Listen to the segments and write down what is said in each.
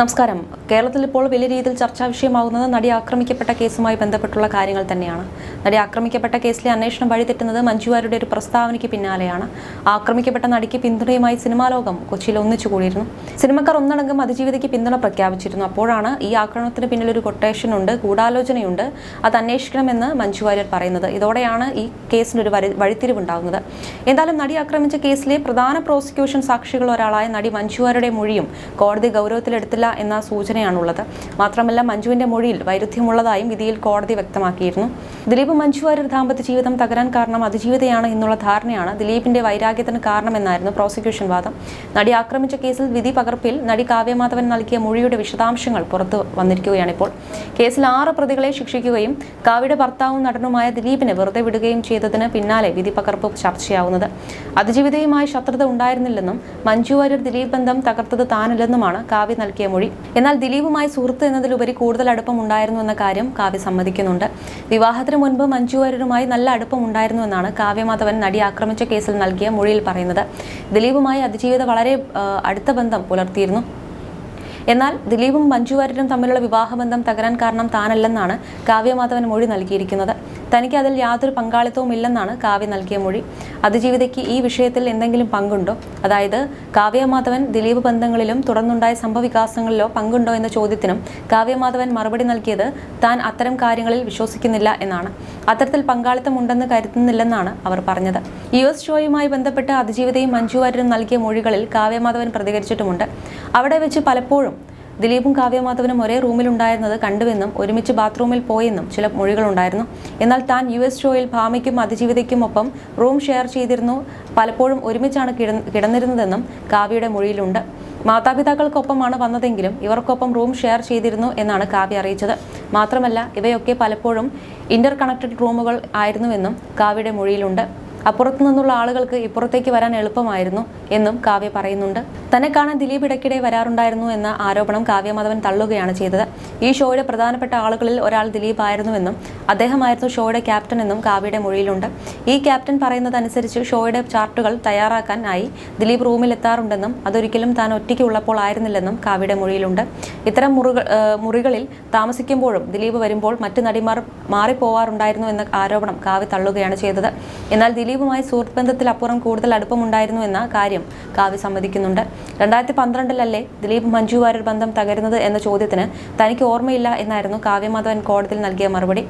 നമസ്കാരം. കേരളത്തിൽ ഇപ്പോൾ വലിയ രീതിയിൽ ചർച്ചാ വിഷയമാകുന്നത് നടി ആക്രമിക്കപ്പെട്ട കേസുമായി ബന്ധപ്പെട്ടുള്ള കാര്യങ്ങൾ തന്നെയാണ്. നടി ആക്രമിക്കപ്പെട്ട കേസിലെ അന്വേഷണം വഴിതെറ്റുന്നത് മഞ്ജുവാരുടെ ഒരു പ്രസ്താവനയ്ക്ക് പിന്നാലെയാണ്. ആക്രമിക്കപ്പെട്ട നടിക്ക് പിന്തുണയുമായി സിനിമാ ലോകം കൊച്ചിയിൽ ഒന്നിച്ചു കൂടിയിരുന്നു. സിനിമക്കാർ ഒന്നടങ്കം അതിജീവിതയ്ക്ക് പിന്തുണ പ്രഖ്യാപിച്ചിരുന്നു. അപ്പോഴാണ് ഈ ആക്രമണത്തിന് പിന്നിൽ ഒരു കൊട്ടേഷൻ ഉണ്ട് ഗൂഢാലോചനയുണ്ട്. അത് അന്വേഷിക്കണമെന്ന് മഞ്ജുവാര്യർ പറയുന്നത്. ഇതോടെയാണ് ഈ കേസിനൊരു വരി വഴിത്തിരിവുണ്ടാകുന്നത്. എന്തായാലും നടി ആക്രമിച്ച കേസിലെ പ്രധാന പ്രോസിക്യൂഷൻ സാക്ഷികൾ ഒരാളായ നടി മഞ്ജുവാരുടെ മൊഴിയും കോടതി ഗൗരവത്തിലെടുത്തില്ല എന്ന സൂചനയാണുള്ളത്. മാത്രമല്ല മഞ്ജുവിന്റെ മൊഴിയിൽ വൈരുദ്ധ്യമുള്ളതായും വിധിയിൽ കോടതി വ്യക്തമാക്കിയിരുന്നു. ദിലീപ് മഞ്ജു വാര്യർ ദാമ്പത്യ ജീവിതം തകരാൻ കാരണം അതിജീവിതയാണ് എന്നുള്ള ധാരണയാണ് ദിലീപിന്റെ വൈരാഗ്യത്തിന് കാരണമെന്നായിരുന്നു പ്രോസിക്യൂഷൻ വാദം. നടി ആക്രമിച്ച കേസിൽ വിധി പകർപ്പിൽ നടി കാവ്യമാധവൻ നൽകിയ മൊഴിയുടെ വിശദാംശങ്ങൾ പുറത്തു വന്നിരിക്കുകയാണിപ്പോൾ. കേസിൽ ആറ് പ്രതികളെ ശിക്ഷിക്കുകയും കാവ്യയുടെ ഭർത്താവും നടനുമായ ദിലീപിനെ വെറുതെ വിടുകയും ചെയ്തതിന് പിന്നാലെ വിധി പകർപ്പ് ചർച്ചയാവുന്നത്. അതിജീവിതയുമായി ശത്രുത ഉണ്ടായിരുന്നില്ലെന്നും മഞ്ജു വാര്യർ ദിലീപ് ബന്ധം തകർത്തത് താനല്ലെന്നുമാണ് കാവ്യ നൽകിയ മൊഴി. എന്നാൽ ദിലീപുമായി സുഹൃത്ത് എന്നതിലുപരി കൂടുതൽ അടുപ്പം ഉണ്ടായിരുന്നു എന്ന കാര്യം കാവ്യ സമ്മതിക്കുന്നുണ്ട്. വിവാഹത്തിന് മുൻപ് മഞ്ജു വാര്യരുമായി നല്ല അടുപ്പം ഉണ്ടായിരുന്നു എന്നാണ് കാവ്യമാധവൻ നടി ആക്രമിച്ച കേസിൽ നൽകിയ മൊഴിയിൽ പറയുന്നത്. ദിലീപുമായി അതിജീവിത വളരെ അടുത്ത ബന്ധം പുലർത്തിയിരുന്നു. എന്നാൽ ദിലീപും മഞ്ജു വാര്യരും തമ്മിലുള്ള വിവാഹബന്ധം തകരാൻ കാരണം താനല്ലെന്നാണ് കാവ്യമാധവൻ മൊഴി നൽകിയിരിക്കുന്നത്. തനിക്ക് അതിൽ യാതൊരു പങ്കാളിത്തവും ഇല്ലെന്നാണ് കാവ്യ നൽകിയ മൊഴി. അതിജീവിതയ്ക്ക് ഈ വിഷയത്തിൽ എന്തെങ്കിലും പങ്കുണ്ടോ? അതായത് കാവ്യമാധവൻ ദിലീപ് ബന്ധങ്ങളിലും തുടർന്നുണ്ടായ സംഭവവികാസങ്ങളിലോ പങ്കുണ്ടോ എന്ന ചോദ്യത്തിനും കാവ്യമാധവൻ മറുപടി നൽകിയത് താൻ അത്തരം കാര്യങ്ങളിൽ വിശ്വസിക്കുന്നില്ല എന്നാണ്. അത്തരത്തിൽ പങ്കാളിത്തം ഉണ്ടെന്ന് കരുതുന്നില്ലെന്നാണ് അവർ പറഞ്ഞത്. യു എസ് ഷോയുമായി ബന്ധപ്പെട്ട് അതിജീവിതയും മഞ്ജു വാര്യരും നൽകിയ മൊഴികളിൽ കാവ്യമാധവൻ പ്രതികരിച്ചിട്ടുമുണ്ട്. അവിടെ വെച്ച് പലപ്പോഴും ദിലീപും കാവ്യമാധവനും ഒരേ റൂമിലുണ്ടായിരുന്നത് കണ്ടുവെന്നും ഒരുമിച്ച് ബാത്റൂമിൽ പോയെന്നും ചില മൊഴികളുണ്ടായിരുന്നു. എന്നാൽ താൻ യു എസ് ഷോയിൽ ഭാമയ്ക്കും അതിജീവിതയ്ക്കും ഒപ്പം റൂം ഷെയർ ചെയ്തിരുന്നു. പലപ്പോഴും ഒരുമിച്ചാണ് കിടന്നിരുന്നതെന്നും കാവ്യയുടെ മൊഴിയിലുണ്ട്. മാതാപിതാക്കൾക്കൊപ്പമാണ് വന്നതെങ്കിലും ഇവർക്കൊപ്പം റൂം ഷെയർ ചെയ്തിരുന്നു എന്നാണ് കാവ്യ അറിയിച്ചത്. മാത്രമല്ല ഇവയൊക്കെ പലപ്പോഴും ഇന്റർ കണക്റ്റഡ് റൂമുകൾ ആയിരുന്നുവെന്നും കാവ്യയുടെ മൊഴിയിലുണ്ട്. അപ്പുറത്തു നിന്നുള്ള ആളുകൾക്ക് ഇപ്പുറത്തേക്ക് വരാൻ എളുപ്പമായിരുന്നു എന്നും കാവ്യ പറയുന്നുണ്ട്. തന്നെ കാണാൻ ദിലീപ് ഇടയ്ക്കിടെ വരാറുണ്ടായിരുന്നു എന്ന ആരോപണം കാവ്യമാധവൻ തള്ളുകയാണ് ചെയ്തത്. ഈ ഷോയുടെ പ്രധാനപ്പെട്ട ആളുകളിൽ ഒരാൾ ദിലീപ് ആയിരുന്നുവെന്നും അദ്ദേഹമായിരുന്നു ഷോയുടെ ക്യാപ്റ്റൻ എന്നും കാവ്യയുടെ മൊഴിയിലുണ്ട്. ഈ ക്യാപ്റ്റൻ പറയുന്നതനുസരിച്ച് ഷോയുടെ ചാർട്ടുകൾ തയ്യാറാക്കാനായി ദിലീപ് റൂമിൽ എത്താറുണ്ടെന്നും അതൊരിക്കലും താൻ ഒറ്റയ്ക്ക് ഉള്ളപ്പോൾ ആയിരുന്നില്ലെന്നും കാവ്യയുടെ മൊഴിയിലുണ്ട്. ഇത്തരം മുറികൾ മുറികളിൽ താമസിക്കുമ്പോഴും ദിലീപ് വരുമ്പോൾ മറ്റ് നടിമാർ മാറിപ്പോവാറുണ്ടായിരുന്നു എന്ന ആരോപണം കാവ്യ തള്ളുകയാണ് ചെയ്തത്. എന്നാൽ ദിലീപുമായി സുഹൃത്ത് ബന്ധത്തിൽ അപ്പുറം കൂടുതൽ അടുപ്പമുണ്ടായിരുന്നു എന്ന കാര്യം കാവ്യ സമ്മതിക്കുന്നുണ്ട്. രണ്ടായിരത്തി പന്ത്രണ്ടിലല്ലേ ദിലീപ് മഞ്ജു വാര്യർ ബന്ധം തകരുന്നത് എന്ന ചോദ്യത്തിന് തനിക്ക് ഓർമ്മയില്ല എന്നായിരുന്നു കാവ്യമാധവൻ കോടതിയിൽ നൽകിയ മറുപടി.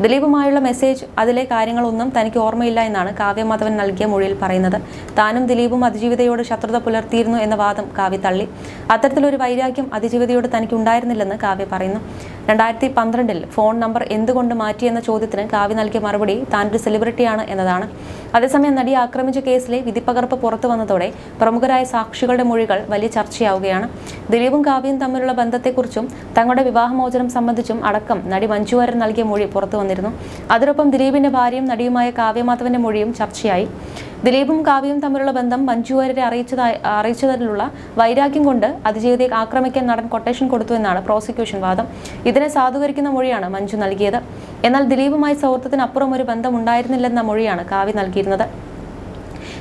ദിലീപുമായുള്ള മെസ്സേജ് അതിലെ കാര്യങ്ങളൊന്നും തനിക്ക് ഓർമ്മയില്ല എന്നാണ് കാവ്യമാധവൻ നൽകിയ മൊഴിയിൽ പറയുന്നത്. താനും ദിലീപും അതിജീവിതയോട് ശത്രുത പുലർത്തിയിരുന്നു എന്ന വാദം കാവ്യ തള്ളി. അത്തരത്തിലൊരു വൈരാഗ്യം അതിജീവിതയോട് തനിക്ക് ഉണ്ടായിരുന്നില്ലെന്ന് കാവ്യ പറയുന്നു. രണ്ടായിരത്തി പന്ത്രണ്ടിൽ ഫോൺ നമ്പർ എന്തുകൊണ്ട് മാറ്റിയെന്ന ചോദ്യത്തിന് കാവ്യ നൽകിയ മറുപടി താൻ ഒരു സെലിബ്രിറ്റിയാണ് എന്നതാണ്. അതേസമയം നടി ആക്രമിച്ച കേസിലെ വിധിപ്പകർപ്പ് പുറത്തു വന്നതോടെ പ്രമുഖരായ സാക്ഷികളുടെ മൊഴികൾ വലിയ ചർച്ചയാവുകയാണ്. ദിലീപും കാവ്യയും തമ്മിലുള്ള ബന്ധത്തെക്കുറിച്ചും തങ്ങളുടെ വിവാഹമോചനം സംബന്ധിച്ചും അടക്കം നടി മഞ്ജു വാര്യർ നൽകിയ മൊഴി പുറത്തു വന്നിരുന്നു. അതിനൊപ്പം ദിലീപിന്റെ ഭാര്യയും നടിയുമായ കാവ്യമാധവന്റെ മൊഴിയും ചർച്ചയായി. ദിലീപും കാവ്യയും തമ്മിലുള്ള ബന്ധം മഞ്ജു വാര്യരെ അറിയിച്ചതായി അറിയിച്ചതിലുള്ള വൈരാഗ്യം കൊണ്ട് അതിജീവിതയെ ആക്രമിക്കാൻ നടൻ കൊട്ടേഷൻ കൊടുത്തു എന്നാണ് പ്രോസിക്യൂഷൻ വാദം. ഇതിനെ സാധൂകരിക്കുന്ന മൊഴിയാണ് മഞ്ജു നൽകിയത്. എന്നാൽ ദിലീപുമായി സൗഹൃദത്തിനപ്പുറം ഒരു ബന്ധം ഉണ്ടായിരുന്നില്ലെന്ന മൊഴിയാണ് കാവ്യ നൽകിയിരുന്നത്.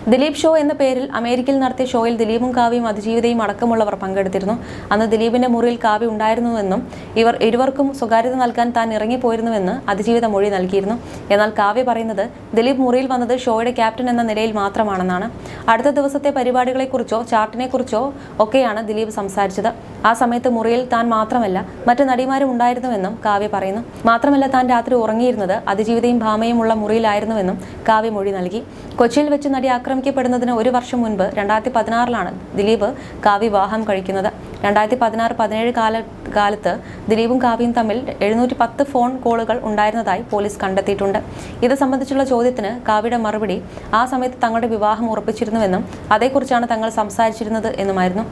ദിലീപ് ഷോ എന്ന പേരിൽ അമേരിക്കയിൽ നടത്തിയ ഷോയിൽ ദിലീപും കാവ്യയും അതിജീവിതയും അടക്കമുള്ളവർ പങ്കെടുത്തിരുന്നു. അന്ന് ദിലീപിന്റെ മുറിയിൽ കാവ്യ ഉണ്ടായിരുന്നുവെന്നും ഇവർ ഇരുവർക്കും സ്വകാര്യത നൽകാൻ താൻ ഇറങ്ങിപ്പോയിരുന്നുവെന്ന് അതിജീവിത മൊഴി നൽകിയിരുന്നു. എന്നാൽ കാവ്യ പറയുന്നത് ദിലീപ് മുറിയിൽ വന്നത് ഷോയുടെ ക്യാപ്റ്റൻ എന്ന നിലയിൽ മാത്രമാണെന്നാണ്. അടുത്ത ദിവസത്തെ പരിപാടികളെക്കുറിച്ചോ ചാർട്ടിനെക്കുറിച്ചോ ഒക്കെയാണ് ദിലീപ് സംസാരിച്ചത്. ആ സമയത്ത് മുറിയിൽ താൻ മാത്രമല്ല മറ്റു നടിമാരും ഉണ്ടായിരുന്നുവെന്നും കാവ്യ പറയുന്നു. മാത്രമല്ല താൻ രാത്രി ഉറങ്ങിയിരുന്നത് അതിജീവിതയും ഭാമയും ഉള്ള മുറിയിലായിരുന്നുവെന്നും കാവ്യ മൊഴി നൽകി. കൊച്ചിയിൽ വെച്ച് നടി ആക്രമിക്കപ്പെടുന്നതിന് ഒരു വർഷം മുൻപ് രണ്ടായിരത്തി പതിനാറിലാണ് ദിലീപ് കാവ്യ വിവാഹം കഴിക്കുന്നത്. രണ്ടായിരത്തി പതിനാറ് പതിനേഴ് കാല കാലത്ത് ദിലീപും കാവ്യയും തമ്മിൽ എഴുന്നൂറ്റി പത്ത് ഫോൺ കോളുകൾ ഉണ്ടായിരുന്നതായി പോലീസ് കണ്ടെത്തിയിട്ടുണ്ട്. ഇത് സംബന്ധിച്ചുള്ള ചോദ്യത്തിന് കാവ്യയുടെ മറുപടി ആ സമയത്ത് തങ്ങളുടെ വിവാഹം ഉറപ്പിച്ചിരുന്നുവെന്നും അതേക്കുറിച്ചാണ് തങ്ങൾ സംസാരിച്ചിരുന്നത് എന്നുമായിരുന്നു.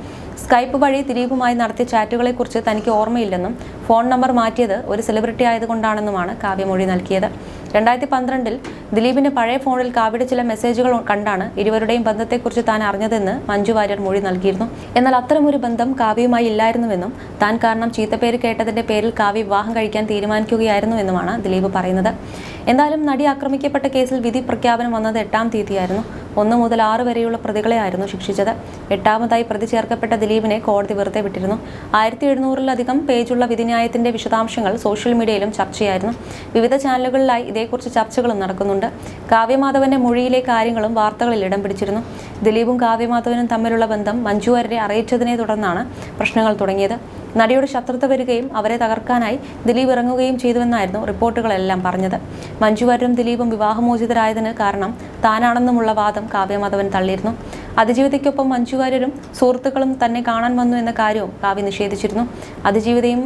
സ്കൈപ്പ് വഴി ദിലീപുമായി നടത്തിയ ചാറ്റുകളെക്കുറിച്ച് തനിക്ക് ഓർമ്മയില്ലെന്നും ഫോൺ നമ്പർ മാറ്റിയത് ഒരു സെലിബ്രിറ്റി ആയതുകൊണ്ടാണെന്നുമാണ് കാവ്യമൊഴി നൽകിയത്. രണ്ടായിരത്തി പന്ത്രണ്ടിൽ ദിലീപിന്റെ പഴയ ഫോണിൽ കാവ്യയുടെ ചില മെസ്സേജുകൾ കണ്ടാണ് ഇരുവരുടെയും ബന്ധത്തെക്കുറിച്ച് താൻ അറിഞ്ഞതെന്ന് മഞ്ജു വാര്യർ മൊഴി നൽകിയിരുന്നു. എന്നാൽ അത്തരമൊരു ബന്ധം കാവ്യയുമായി ഇല്ലായിരുന്നുവെന്നും താൻ കാരണം ചീത്തപ്പേര് കേട്ടതിന്റെ പേരിൽ കാവ്യ വിവാഹം കഴിക്കാൻ തീരുമാനിക്കുകയായിരുന്നുവെന്നുമാണ് ദിലീപ് പറയുന്നത്. എന്തായാലും നടി ആക്രമിക്കപ്പെട്ട കേസിൽ വിധി പ്രഖ്യാപനം വന്നത് എട്ടാം തീയതിയായിരുന്നു. ഒന്ന് മുതൽ ആറ് വരെയുള്ള പ്രതികളെയായിരുന്നു ശിക്ഷിച്ചത്. എട്ടാമതായി പ്രതി ചേർക്കപ്പെട്ട ദിലീപിനെ കോടതി വെറുതെ വിട്ടിരുന്നു. ആയിരത്തി എഴുന്നൂറിലധികം പേജുള്ള വിധിന്യായത്തിന്റെ വിശദാംശങ്ങൾ സോഷ്യൽ മീഡിയയിലും ചർച്ചയായിരുന്നു. വിവിധ ചാനലുകളിലായി ഇതേക്കുറിച്ച് ചർച്ചകളും നടക്കുന്നുണ്ട്. കാവ്യമാധവന്റെ മൊഴിയിലെ കാര്യങ്ങളും വാർത്തകളിൽ ഇടം പിടിച്ചിരുന്നു. ദിലീപും കാവ്യമാധവനും തമ്മിലുള്ള ബന്ധം മഞ്ജു വാര്യരെ അറിയിച്ചതിനെ തുടർന്നാണ് പ്രശ്നങ്ങൾ തുടങ്ങിയത്. നടിയുടെ ശത്രുത വരികയും അവരെ തകർക്കാനായി ദിലീപ് ഇറങ്ങുകയും ചെയ്തുവെന്നായിരുന്നു റിപ്പോർട്ടുകളെല്ലാം പറഞ്ഞത്. മഞ്ജുവാരും ദിലീപും വിവാഹമോചിതരായതിന് കാരണം താനാണെന്നുമുള്ള വാദം കാവ്യമാധവൻ തള്ളിയിരുന്നു. അതിജീവിതയ്ക്കൊപ്പം മഞ്ജുവാര്യരും സുഹൃത്തുക്കളും തന്നെ കാണാൻ വന്നു എന്ന കാര്യവും കാവ്യ നിഷേധിച്ചിരുന്നു. അതിജീവിതയും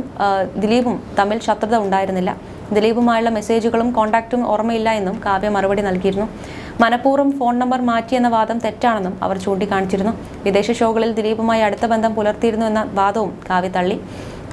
ദിലീപും തമ്മിൽ ശത്രുത ഉണ്ടായിരുന്നില്ല. ദിലീപുമായുള്ള മെസ്സേജുകളും കോണ്ടാക്റ്റും ഓർമ്മയില്ല എന്നും കാവ്യ മറുപടി നൽകിയിരുന്നു. മനഃപൂർവം ഫോൺ നമ്പർ മാറ്റിയെന്ന വാദം തെറ്റാണെന്നും അവർ ചൂണ്ടിക്കാണിച്ചിരുന്നു. വിദേശ ഷോകളിൽ ദിലീപുമായി അടുത്ത ബന്ധം പുലർത്തിയിരുന്നു എന്ന വാദവും കാവ്യ തള്ളി.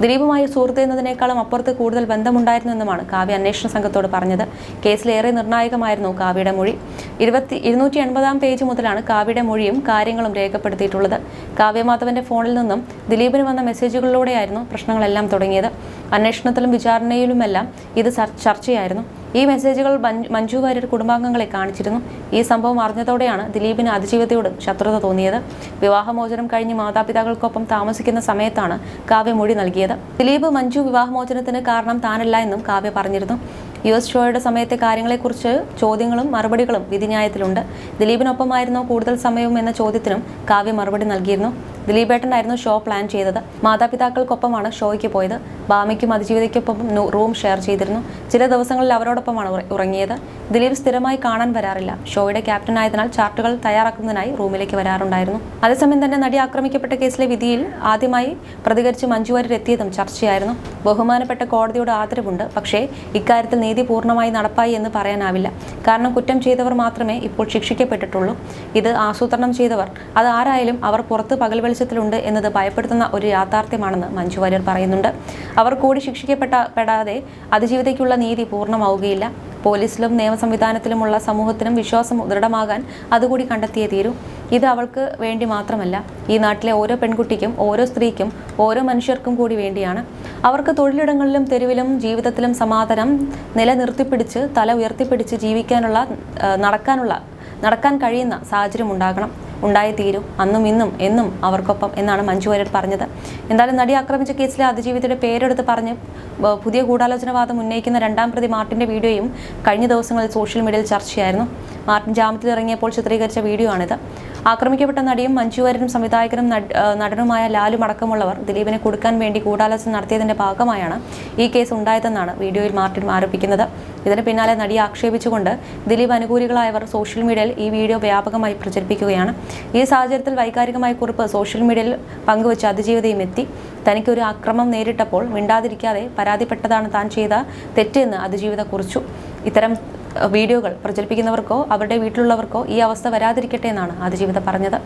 ദിലീപുമായി സുഹൃത്ത് എന്നതിനേക്കാളും അപ്പുറത്ത് കൂടുതൽ ബന്ധമുണ്ടായിരുന്നുവെന്നുമാണ് കാവ്യ അന്വേഷണ സംഘത്തോട് പറഞ്ഞത്. കേസിലേറെ നിർണായകമായിരുന്നു കാവ്യയുടെ മൊഴി. ഇരുപത്തി ഇരുന്നൂറ്റി എൺപതാം പേജ് മുതലാണ് കാവ്യയുടെ മൊഴിയും കാര്യങ്ങളും രേഖപ്പെടുത്തിയിട്ടുള്ളത്. കാവ്യമാധവന്റെ ഫോണിൽ നിന്നും ദിലീപിന് വന്ന മെസ്സേജുകളിലൂടെയായിരുന്നു പ്രശ്നങ്ങളെല്ലാം തുടങ്ങിയത്. അന്വേഷണത്തിലും വിചാരണയിലുമെല്ലാം ഇത് ചർച്ചയായിരുന്നു. ഈ മെസ്സേജുകൾ മഞ്ജു- വാര്യർ കുടുംബാംഗങ്ങളെ കാണിച്ചിരുന്നു. ഈ സംഭവം അറിഞ്ഞതോടെയാണ് ദിലീപിന് അതിജീവിതയോട് ശത്രുത തോന്നിയത്. വിവാഹമോചനം കഴിഞ്ഞ് മാതാപിതാക്കൾക്കൊപ്പം താമസിക്കുന്ന സമയത്താണ് കാവ്യ മൊഴി നൽകിയത്. ദിലീപ് മഞ്ജു വിവാഹമോചനത്തിന് കാരണം താനല്ല എന്നും കാവ്യ പറഞ്ഞിരുന്നു. യു എസ് ഷോയുടെ സമയത്തെ കാര്യങ്ങളെക്കുറിച്ച് ചോദ്യങ്ങളും മറുപടികളും വിധിന്യായത്തിലുണ്ട്. ദിലീപിനൊപ്പമായിരുന്നോ കൂടുതൽ സമയവും എന്ന ചോദ്യത്തിനും കാവ്യ മറുപടി നൽകിയിരുന്നു. ദിലീപേട്ടനായിരുന്നു ഷോ പ്ലാൻ ചെയ്തത്. മാതാപിതാക്കൾക്കൊപ്പമാണ് ഷോയ്ക്ക് പോയത്. ബാമയ്ക്കും അതിജീവിതയ്ക്കൊപ്പം റൂം ഷെയർ ചെയ്തിരുന്നു. ചില ദിവസങ്ങളിൽ അവരോടൊപ്പമാണ് ഉറങ്ങിയത്. ദിലീപ് സ്ഥിരമായി കാണാൻ വരാറില്ല. ഷോയുടെ ക്യാപ്റ്റൻ ആയതിനാൽ ചാർട്ടുകൾ തയ്യാറാക്കുന്നതിനായി റൂമിലേക്ക് വരാറുണ്ടായിരുന്നു. അതേസമയം തന്നെ നടി ആക്രമിക്കപ്പെട്ട കേസിലെ വിധിയിൽ ആദ്യമായി പ്രതികരിച്ച് മഞ്ജു വാര്യർ എത്തിയതും ചർച്ചയായിരുന്നു. ബഹുമാനപ്പെട്ട കോടതിയുടെ ആദരവുണ്ട്. പക്ഷേ ഇക്കാര്യത്തിൽ നീതി പൂർണമായി നടപ്പായി എന്ന് പറയാനാവില്ല. കാരണം കുറ്റം ചെയ്തവർ മാത്രമേ ഇപ്പോൾ ശിക്ഷിക്കപ്പെട്ടിട്ടുള്ളൂ. ഇത് ആസൂത്രണം ചെയ്തവർ. അത് ആരായാലും അവർ പുറത്ത് പകൽ വെളിച്ചത്തിലുണ്ട് എന്നത് ഭയപ്പെടുത്തുന്ന ഒരു യാഥാർത്ഥ്യമാണെന്ന് മഞ്ജു വാര്യർ പറയുന്നുണ്ട്. അവർ കൂടി ശിക്ഷിക്കപ്പെട്ട പെടാതെ അതിജീവിതയ്ക്കുള്ള നീതി പൂർണമാവുകയില്ല. പോലീസിലും നിയമ സംവിധാനത്തിലുമുള്ള സമൂഹത്തിനും വിശ്വാസം ദൃഢമാകാൻ അതുകൂടി കണ്ടെത്തിയേ തീരൂ. ഇത് അവൾക്ക് വേണ്ടി മാത്രമല്ല ഈ നാട്ടിലെ ഓരോ പെൺകുട്ടിക്കും ഓരോ സ്ത്രീക്കും ഓരോ മനുഷ്യർക്കും കൂടി വേണ്ടിയാണ്. അവർക്ക് തൊഴിലിടങ്ങളിലും തെരുവിലും ജീവിതത്തിലും സമാധാനം നിലനിർത്തിപ്പിടിച്ച് തല ഉയർത്തിപ്പിടിച്ച് ജീവിക്കാനുള്ള നടക്കാനുള്ള നടക്കാൻ കഴിയുന്ന സാഹചര്യം ഉണ്ടാകണം. ഉണ്ടായി തീരും അന്നും ഇന്നും എന്നും അവർക്കൊപ്പം എന്നാണ് മഞ്ജു വാര്യർ പറഞ്ഞത്. എന്തായാലും നടി ആക്രമിച്ച കേസിലെ അതിജീവിതയുടെ പേരെടുത്ത് പറഞ്ഞ് പുതിയ ഗൂഢാലോചനവാദം ഉന്നയിക്കുന്ന രണ്ടാം പ്രതി മാർട്ടിന്റെ വീഡിയോയും കഴിഞ്ഞ ദിവസങ്ങളിൽ സോഷ്യൽ മീഡിയയിൽ ചർച്ചയായിരുന്നു. മാർട്ടിൻ ജാമ്യത്തിൽ ഇറങ്ങിയപ്പോൾ ചിത്രീകരിച്ച വീഡിയോ ആണിത്. ആക്രമിക്കപ്പെട്ട നടിയും മഞ്ജുവാരനും സംവിധായകനും നടനുമായ ലാലും അടക്കമുള്ളവർ ദിലീപിനെ കൊടുക്കാൻ വേണ്ടി ഗൂഢാലോചന നടത്തിയതിന്റെ ഭാഗമായാണ് ഈ കേസ് ഉണ്ടായതെന്നാണ് വീഡിയോയിൽ മാർട്ടിൻ ആരോപിക്കുന്നത്. ഇതിന് പിന്നാലെ നടി ആക്ഷേപിച്ചുകൊണ്ട് ദിലീപ് അനുകൂലികളായവർ സോഷ്യൽ മീഡിയയിൽ ഈ വീഡിയോ വ്യാപകമായി പ്രചരിപ്പിക്കുകയാണ്. ഈ സാഹചര്യത്തിൽ വൈകാരികമായ കുറിപ്പ് സോഷ്യൽ മീഡിയയിൽ പങ്കുവച്ച് അതിജീവിതയും എത്തി. തനിക്കൊരു അക്രമം നേരിട്ടപ്പോൾ മിണ്ടാതിരിക്കാതെ പരാതിപ്പെട്ടതാണ് താൻ ചെയ്ത തെറ്റെന്ന് അതിജീവിത കുറിച്ചു ഇത്തരം വീഡിയോകൾ പ്രചരിപ്പിക്കുന്നവർക്കോ അവരുടെ വീട്ടിലുള്ളവർക്കോ ഈ അവസ്ഥ വരാതിരിക്കട്ടെ എന്നാണ് അതിജീവിത പറഞ്ഞത്.